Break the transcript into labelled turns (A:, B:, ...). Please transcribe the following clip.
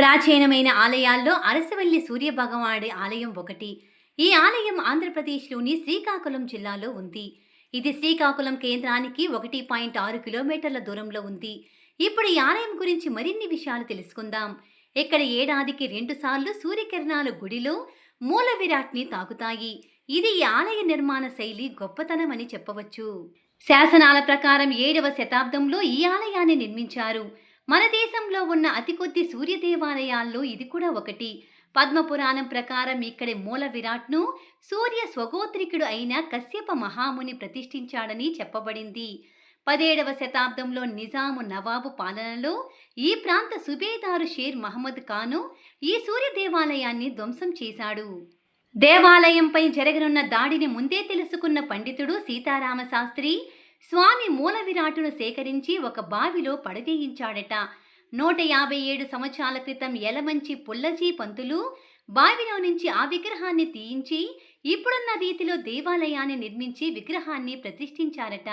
A: ప్రాచీనమైన ఆలయాల్లో అరసవల్లి సూర్యభగవాడి ఆలయం ఒకటి. ఈ ఆలయం ఆంధ్రప్రదేశ్లోని శ్రీకాకుళం జిల్లాలో ఉంది. ఇది శ్రీకాకుళం కేంద్రానికి ఒకటి పాయింట్ ఆరు కిలోమీటర్ల దూరంలో ఉంది. ఇప్పుడు ఈ ఆలయం గురించి మరిన్ని విషయాలు తెలుసుకుందాం. ఇక్కడ ఏడాదికి రెండుసార్లు సూర్యకిరణాలు గుడిలో మూల విరాట్ని తాకుతాయి. ఇది ఈ ఆలయ నిర్మాణ శైలి గొప్పతనం అని చెప్పవచ్చు. శాసనాల ప్రకారం ఏడవ శతాబ్దంలో ఈ ఆలయాన్ని నిర్మించారు. మన దేశంలో ఉన్న అతి కొద్ది సూర్య దేవాలయాల్లో ఇది కూడా ఒకటి. పద్మపురాణం ప్రకారం ఇక్కడి మూల విరాట్ను సూర్య స్వగోత్రికుడు అయిన కశ్యప మహాముని ప్రతిష్ఠించాడని చెప్పబడింది. పదిహేడవ శతాబ్దంలో నిజాము నవాబు పాలనలో ఈ ప్రాంత సుబేదారు షేర్ మహమ్మద్ ఖాను ఈ సూర్య దేవాలయాన్ని ధ్వంసం చేశాడు. దేవాలయంపై జరగనున్న దాడిని ముందే తెలుసుకున్న పండితుడు సీతారామ శాస్త్రి స్వామి మూల విరాటును సేకరించి ఒక బావిలో పడవేయించాడట నూట యాభై ఏడు సంవత్సరాల క్రితం ఎలమంచి పుల్లజీ పంతులు బావిలో నుంచి ఆ విగ్రహాన్ని తీయించి ఇప్పుడున్న రీతిలో దేవాలయాన్ని నిర్మించి విగ్రహాన్ని ప్రతిష్ఠించారట.